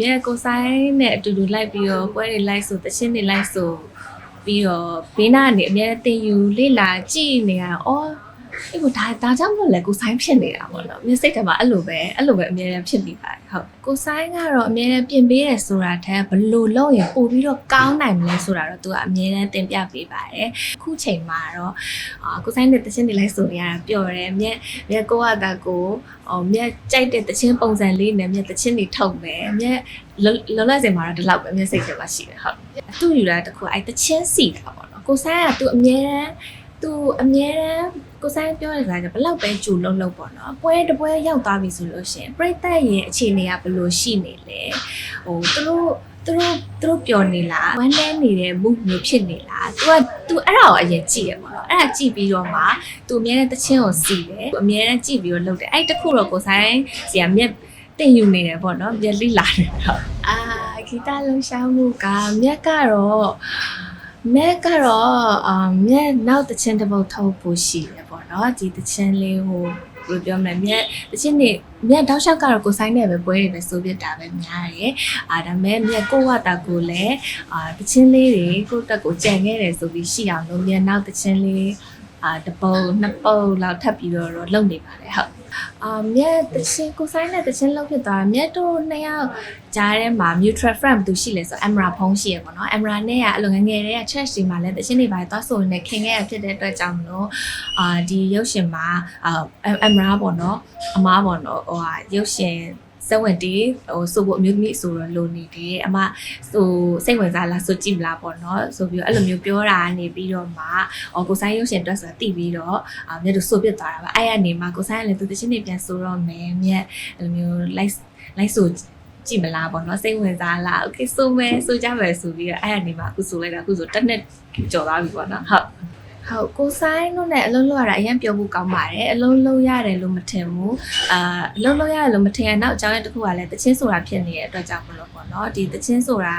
မြဲကိုဆိုင်နဲ့အတူတူလိုက်ပြီးတော့ပွဲတွေလိုက်ဆိုတချင်းတွေလိုက်ဆိုပြီးတော့ဘေးနားကနေအများတင်ယူလေ့လာကြည့်နေရတော့အော် အဲ့ကိုဒါဒါကြောင့်မလို့လဲကိုဆိုင်ဖြစ်နေတာပေါ့နော်မျက်စိတ်ထဲမှာအဲ့လိုပဲအဲ့လိုပဲအများကြီးဖြစ်နေပါတယ်ဟုတ်ကိုဆိုင်ကတော့အများကြီးပြင်ပေးတယ်ဆိုတာထက်ဘယ်လို့လုပ်ရင်ပို့ပြီးတော့ကောင်းနိုင်မလဲဆိုတာတော့သူကအများကြီးတင်ပြပေးပါတယ်အခုချိန်မှာတော့အာကိုဆိုင်နဲ့တချင်းတွေလိုက်ဆိုနေရတာပျော်တယ်မြက်မြက်ကိုကတာကိုအော်မြက်ကြိုက်တဲ့တချင်းပုံစံလေးနဲ့မြက်တချင်းတွေထုတ်မယ်မြက်လောလောလဆယ်မှာတော့ဒီလောက်ပဲမျက်စိတ်ထဲမှာရှိတယ်ဟုတ်အတူယူတာတခုအဲ့တချင်းစီတာပေါ့နော်ကိုဆိုင်ကသူအမြဲတမ်း သူအမြဲတမ်းကိုဆိုင်ပြောတဲ့စကားကဘလောက်ပဲကြူလုံးလုံးပေါ့နော်ပွဲတစ်ပွဲရောက်သွားပြီဆိုလို့ရှိရင်ပြိတ္တရဲ့အခြေအနေကဘယ်လိုရှိနေလဲဟိုသူတို့သူတို့သူတို့ပျော်နေလားဝမ်းနည်းနေတဲ့မှုမျိုးဖြစ်နေလား तू က तू အဲ့ဒါကိုအရင်ကြည့်ရပါတော့အဲ့ဒါကြည့်ပြီးတော့မှ तू အမြဲတမ်းတချင်းကိုစီတယ် तू အမြဲတမ်းကြည့်ပြီးတော့လုပ်တယ်အဲ့တခုတော့ကိုဆိုင်စီကမျက်တင်ယူနေတယ်ပေါ့နော်မျက်လိလာတယ်ဟုတ် အာဂီတလုံးရှောင်းမှုကမြက်ကတော့ မြက်ကတော့အာမြက်နောက်တစ်ချင်းတစ်ပုတ်ထုတ်ဖို့ရှိတယ်ပေါ့နော်ဒီတစ်ချင်းလေးဟိုဘယ်လိုပြောမလဲမြက်တစ်ချင်းနေမြက်တောက်လျှောက်ကတော့ကိုဆိုင်နဲ့ပဲပွဲတွေပဲစိုးပြတာပဲများတယ်အာဒါမဲ့မြက်ကိုဝတာကိုလည်းအာတစ်ချင်းလေးတွေကိုတက်ကိုကြံခဲ့တယ်ဆိုပြီးရှိအောင်လို့မြက်နောက်တစ်ချင်းလေး အာတစ်ပုတ်နှစ်ပုတ်လောက်ထပ်ပြီးတော့လုပ်နေပါတယ်ဟုတ်အာမြက်တချင်းကိုဆိုင်နဲ့တချင်းလောက်ဖြစ်သွားတာမြက်တို့နှစ်ယောက်ကြားထဲမှာ mutual friend ဘယ်သူရှိလဲဆိုတော့ Emra ဖုံးရှိရပေါ့နော် Emra နဲ့ကအလိုငယ်ငယ်တည်းက church တွေမှာလည်းတချင်းတွေပါသွားဆိုနေခင်ခဲ့ရဖြစ်တဲ့အတွက်ကြောင့်မလို့အာဒီရုပ်ရှင်မှာအာ Emra ပေါ့နော်အမားပေါ့နော်ဟိုဟာရုပ်ရှင် စက်ဝင်တီးဟိုဆိုဖို့အမျိုးသမီးဆိုတော့လိုနေတယ်အမဟိုစိတ်ဝင်စားလားဆိုကြည့်မလားပေါ့နော်ဆိုပြီးတော့အဲ့လိုမျိုးပြောတာနေပြီးတော့မှအော်ကိုဆိုင်ရုပ်ရှင်အတွက်ဆိုတာတည်ပြီးတော့အာမြတ်တို့ဆိုပြစ်သွားတာပါအဲ့ရနေမှာကိုဆိုင်ကလည်းသူတချင်းတွေပြန်ဆိုတော့မယ်မြတ်အဲ့လိုမျိုး like like ဆိုကြည့်မလားပေါ့နော်စိတ်ဝင်စားလား okay ဆိုမယ်ဆိုကြမယ်ဆိုပြီးတော့အဲ့ရနေမှာအခုဆိုလိုက်တာအခုဆိုတစ်နှစ်ကျော်သွားပြီပေါ့နော်ဟုတ် ဟုတ်ကိုဆိုင်တို့နဲ့အလုံးလုံးရတာအရင်ပြောဖို့ကောင်းပါတယ်အလုံးလုံးရတယ်လို့မထင်ဘူးအာအလုံးလုံးရတယ်လို့မထင်ရနောက်အကြောင်းရင်းတစ်ခုကလည်းတချင်းဆိုတာဖြစ်နေတဲ့အတွက်ကြောင့်မလို့ပေါ့နော်ဒီတချင်းဆိုတာ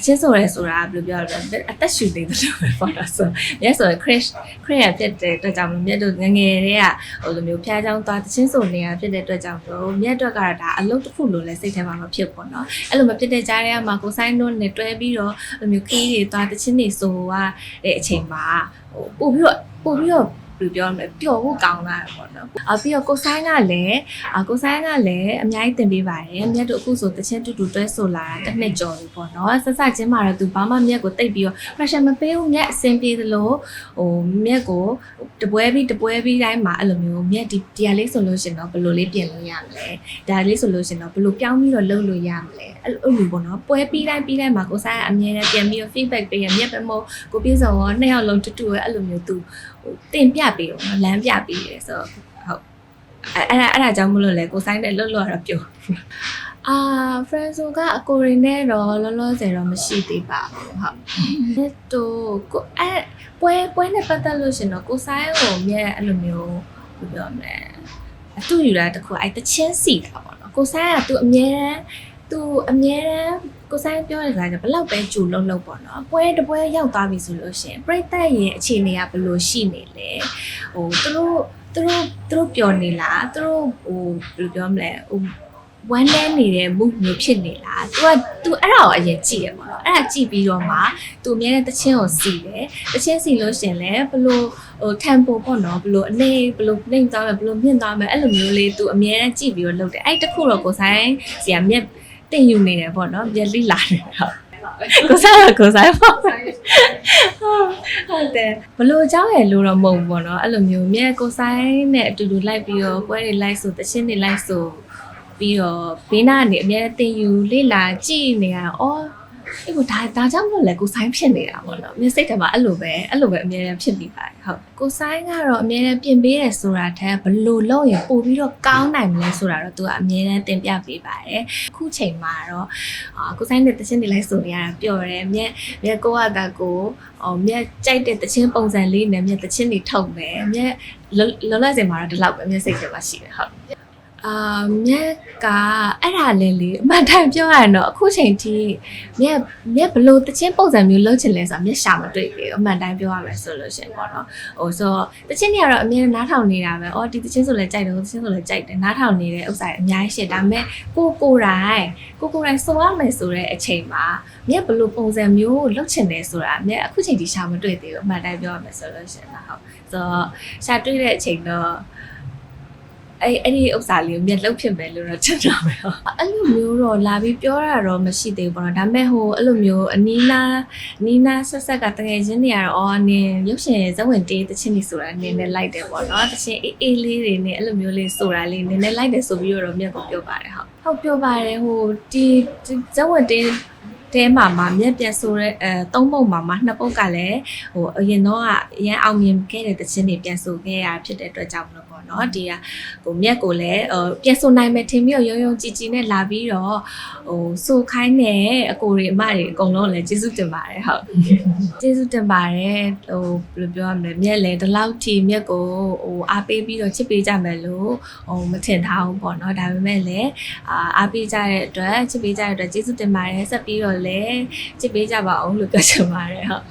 တချင်းဆိုရဲဆိုတာဘယ်လိုပြောရလဲအသက်ရှူနေတယ်လို့ပဲပေါ့နော်ဆိုမြတ်ဆိုရင် crash crash ဖြစ်တဲ့အတွက်ကြောင့်မလို့မြတ်တို့ငယ်ငယ်တည်းကဟိုလိုမျိုးဖျားချောင်းသွားတချင်းဆိုနေတာဖြစ်တဲ့အတွက်ကြောင့်တို့မြတ်တို့ကတော့ဒါအလုပ်တစ်ခုလို့လဲစိတ်ထဲမှာမဖြစ်ပေါ့နော်အဲ့လိုမဖြစ်တဲ့ကြားထဲမှာကိုဆိုင်တို့နဲ့တွဲပြီးတော့လိုမျိုးခီးတွေသွားတချင်းတွေဆိုရတဲ့အချိန်မှာဟိုပို့ပြီးတော့ပို့ပြီးတော့ ဘယ်လိုပြောရမလဲပျော်ဖို့ကောင်းလာတယ်ပေါ့နော်။အပြီးတော့ကိုဆိုင်ကလည်းအကိုဆိုင်ကလည်းအများကြီးတင်ပေးပါတယ်။မြတ်တို့အခုဆိုတချင်းတူတူတွဲဆိုလာတာတစ်နှစ်ကျော်ပြီပေါ့နော်။ဆက်စချင်းမှာတော့သူဘာမှမြတ်ကိုတိတ်ပြီးတော့ pressure မပေးဘူးမြတ်အဆင်ပြေသလိုဟိုမြတ်ကို တပွဲပြီးတပွဲပြီးတိုင်းမှာအဲ့လိုမျိုးမြတ်ဒီဒီဟာလေးဆိုလို့ရှင်တော့ဘယ်လိုလေးပြင်လို့ရမလဲ။ဒါလေးဆိုလို့ရှင်တော့ဘယ်လိုပြောင်းပြီးတော့လုပ်လို့ရမလဲ။အဲ့လိုပေါ့နော်။ပွဲပြီးတိုင်းပြီးတိုင်းမှာကိုဆိုင်ကအမြဲတမ်းပြန်ပြီးတော့ feedback ပေးရမြတ်ပဲမို့ကိုပြေဆောင်ရောနှစ်ယောက်လုံးတူတူရဲ့အဲ့လိုမျိုးသူဟိုတင်ပြပေးတော့လမ်းပြပေးတယ်ဆိုတော့ဟုတ်အဲအဲ့ဒါအဲ့ဒါကြောင့်မလို့လေကိုဆိုင်တဲ့လွတ်လွတ်တော့ပြော အာဖရန်ဆိုကအကိုရီနဲ့တော့လောလောဆယ်တော့မရှိသေးပါဘူးဟုတ်အဲ့တော့ကိုအဲပွဲပွဲနဲ့ပတ်သက်လို့ရှင်တော့ကိုဆိုင်ကိုမြဲအဲ့လိုမျိုးဘယ်ပြောမလဲအတူယူတာတခုအဲ့တချင်းစီတာပေါ့နော်ကိုဆိုင်ကသူအမြဲတမ်းသူအမြဲတမ်းကိုဆိုင်ပြောတဲ့စကားကဘလောက်ပဲကြူလုံးလုံးပေါ့နော်ပွဲတစ်ပွဲရောက်သွားပြီဆိုလို့ရှင်ပြိတ္တရဲ့အခြေအနေကဘယ်လိုရှိနေလဲဟိုသူတို့သူတို့သူတို့ပျော်နေလားသူတို့ဟိုဘယ်လိုပြောမလဲဟို ဝမ်းလဲနေတဲ့ mood မျိုးဖြစ်နေလား။ तू อ่ะ तू အဲ့ဒါကိုအရင်ကြည့်ရပါတော့။အဲ့ဒါကြည့်ပြီးတော့မှ तू အမြဲတမ်းတခြင်းကိုစီတယ်။တခြင်းစီလို့ရှင်လဲဘလို့ဟို tempo ပေါ့နော်ဘလို့အနေဘလို့နှိမ့်သွားမယ်ဘလို့မြင့်သွားမယ်အဲ့လိုမျိုးလေး तू အမြဲတမ်းကြည့်ပြီးတော့လုပ်တယ်။အဲ့တခုတော့ကိုဆိုင်စီကမြက်တင်ယူနေတယ်ပေါ့နော်။မြက်လိလာတယ်ဟုတ်ကိုစားကိုစားပေါ့ဟုတ်တယ်ဘလို့ကြောက်ရလို့တော့မဟုတ်ဘူးပေါ့နော်အဲ့လိုမျိုးမြက်ကိုဆိုင်နဲ့အတူတူလိုက်ပြီးတော့ပွဲတွေလိုက်ဆိုတခြင်းတွေလိုက်ဆို ပြီးတော့ဘေးနားကနေအများတင်ယူလေ့လာကြည့်နေရတော့အော်အဲ့ကိုဒါဒါကြောင့်မလို့လေကိုဆိုင်ဖြစ်နေတာပေါ့နော်မျက်စိတ်ထဲမှာအဲ့လိုပဲအဲ့လိုပဲအများကြီးဖြစ်နေပါတယ်ဟုတ်ကိုဆိုင်ကတော့အများကြီးပြင်ပေးတယ်ဆိုတာထက်ဘလို့လုပ်ရင်ပို့ပြီးတော့ကောင်းနိုင်မလဲဆိုတာတော့သူကအများကြီးတင်ပြပေးပါတယ်အခုချိန်မှာတော့အာကိုဆိုင်တဲ့တချင်းတွေလိုက်ဆိုနေရတာပျော်တယ်မြက်မြက်ကိုကတာကိုအော်မြက်ကြိုက်တဲ့တချင်းပုံစံလေးနဲ့မြက်တချင်းတွေထုတ်မယ်မြက်လောလောဆယ်မှာတော့ဒီလောက်ပဲမျက်စိတ်ထဲမှာရှိတယ်ဟုတ် အာမြက်ကအဲ့ဒါလည်းလေအမှန်တမ်းပြောရရင်တော့အခုချိန်ထိမြက်မြက်ဘလို့တချင်းပုံစံမျိုးလုပ်ချင်လဲဆိုတာမြက်ရှာမတွေ့သေးဘူးအမှန်တမ်းပြောရမယ်ဆိုလို့ရှရင်ပေါ့နော်ဟိုဆိုတော့တချင်းတွေကတော့အမြဲနားထောင်နေတာပဲအော်ဒီတချင်းဆိုလည်းကြိုက်တယ်ဟိုတချင်းဆိုလည်းကြိုက်တယ်နားထောင်နေတဲ့ဥစ္စာတွေအများကြီးရှိတယ်ဒါပေမဲ့ကိုကိုယ်တိုင်ကိုကိုယ်တိုင်ဆိုရမယ်ဆိုတဲ့အချိန်မှာမြက်ဘလို့ပုံစံမျိုးလုပ်ချင်တယ်ဆိုတာမြက်အခုချိန်ထိရှာမတွေ့သေးဘူးအမှန်တမ်းပြောရမယ်ဆိုလို့ရှရင်တော့ဟုတ်ဆိုတော့ရှာတွေ့တဲ့အချိန်တော့ အဲ့အဲ့ဒီဥစ္စာလေးကိုမြက်လှုပ်ဖြစ်မယ်လို့တော့ချက်တော့ပဲဟုတ်အဲ့လိုမျိုးတော့လာပြီးပြောတာတော့မရှိသေးဘူးပေါ့နော်ဒါပေမဲ့ဟိုအဲ့လိုမျိုးအနီးနားအနီးနားဆက်ဆက်ကတကယ်ချင်းတွေကတော့အော်နင်ရုပ်ရှင်ဇဝင်တေးတချင်းနေဆိုတာနင်းနဲ့လိုက်တယ်ပေါ့နော်တချင်းအေးအေးလေးတွေနဲ့အဲ့လိုမျိုးလေးဆိုတာလေးနင်းနဲ့လိုက်တယ်ဆိုပြီးတော့မြက်ကိုပြောပါတယ်ဟုတ်ဟုတ်ပြောပါတယ်ဟိုဒီဒီဇဝင်တေး တဲမှာမှာမြက်ပြတ်ဆိုတဲ့အဲသုံးပုံမှာမှာနှစ်ပုတ်ကလည်းဟိုအရင်တော့ကအရန်အောင်မြင်ခဲ့တဲ့တခြင်းတွေပြန်ဆိုခဲ့ရဖြစ်တဲ့အတွက်ကြောင့်မလို့ပေါ့နော်ဒီကဟိုမြက်ကိုလည်းဟိုပြန်ဆိုနိုင်မယ်ထင်ပြီးတော့ရုံရုံကြည်ကြည်နဲ့လာပြီးတော့ဟိုဆိုခိုင်းနေအကိုတွေအမတွေအကုန်လုံးလည်းကျေးဇူးတင်ပါတယ်ဟုတ်ကျေးဇူးတင်ပါတယ်ဟိုဘယ်လိုပြောရမလဲမြက်လည်းဒီလောက်ထိမြက်ကိုဟိုအားပေးပြီးတော့ချစ်ပေးကြမယ်လို့ဟိုမထင်ထားဘူးပေါ့နော်ဒါပေမဲ့လည်းအာအားပေးကြတဲ့အတွက်ချစ်ပေးကြတဲ့အတွက်ကျေးဇူးတင်ပါတယ်ဆက်ပြီးတော့လည်းချစ်ပေးကြပါအောင်လို့ပြောချင်ပါတယ်ဟုတ်